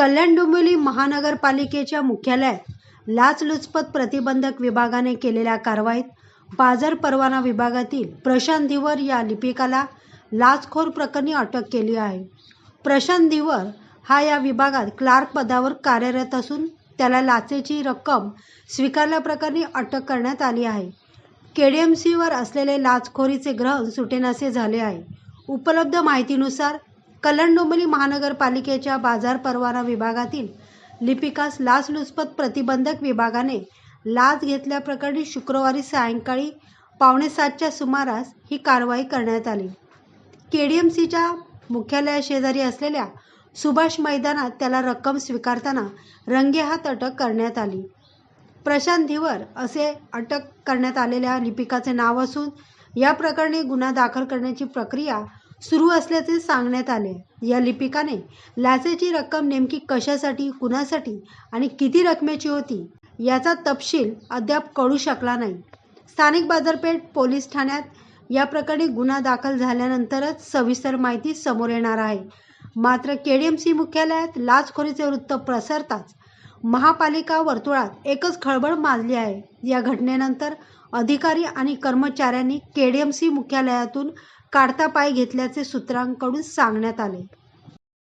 कल्याण डोंबिवली महानगरपालिकेच्या मुख्यालयात लाचलुचपत प्रतिबंधक विभागाने केलेल्या कारवाईत बाजार परवाना विभागातील प्रशांत धिवर या लिपिकाला लाचखोर प्रकरणी अटक केली आहे. प्रशांत धिवर हा या विभागात क्लार्क पदावर कार्यरत असून त्याला लाचेची रक्कम स्वीकारल्याप्रकरणी अटक करण्यात आली आहे. केडीएमसीवर असलेले लाचखोरीचे ग्रहण सुटेनासे झाले आहे. उपलब्ध माहितीनुसार कल्याण डोंबिवली महानगरपालिकेच्या बाजार परवाना विभागातील लिपिकास लाचलुचपत प्रतिबंधक विभागाने लाच घेतल्याप्रकरणी शुक्रवारी सायंकाळी पावणे सातच्या सुमारास ही कारवाई करण्यात आली. के डी एम सीच्या मुख्यालयाशेजारी असलेल्या सुभाष मैदानात त्याला रक्कम स्वीकारताना रंगेहात अटक करण्यात आली. प्रशांत धिवर असे अटक करण्यात आलेल्या लिपिकाचे नाव असून या प्रकरणी गुन्हा दाखल करण्याची प्रक्रिया सुरू असल्याचे सांगण्यात आले. या लिपिकाने लाचेची रक्कम नेमकी कशासाठी कुणासाठी आणि किती रकमेची होती याचा तपशील अद्याप कळू शकला नाही. स्थानिक बाजारपेठ पोलीस ठाण्यात या प्रकरणी गुन्हा दाखल झाल्यानंतरच सविस्तर माहिती समोर येणार आहे. मात्र केडीएमसी मुख्यालयात लाचखोरीचे वृत्त प्रसरताच महापालिका वर्तुळात एकच खळबळ माजली आहे. या घटनेनंतर अधिकारी आणि कर्मचाऱ्यांनी केडीएमसी मुख्यालयातून काढता पाय घेतल्याचे सूत्रांकडून सांगण्यात आले.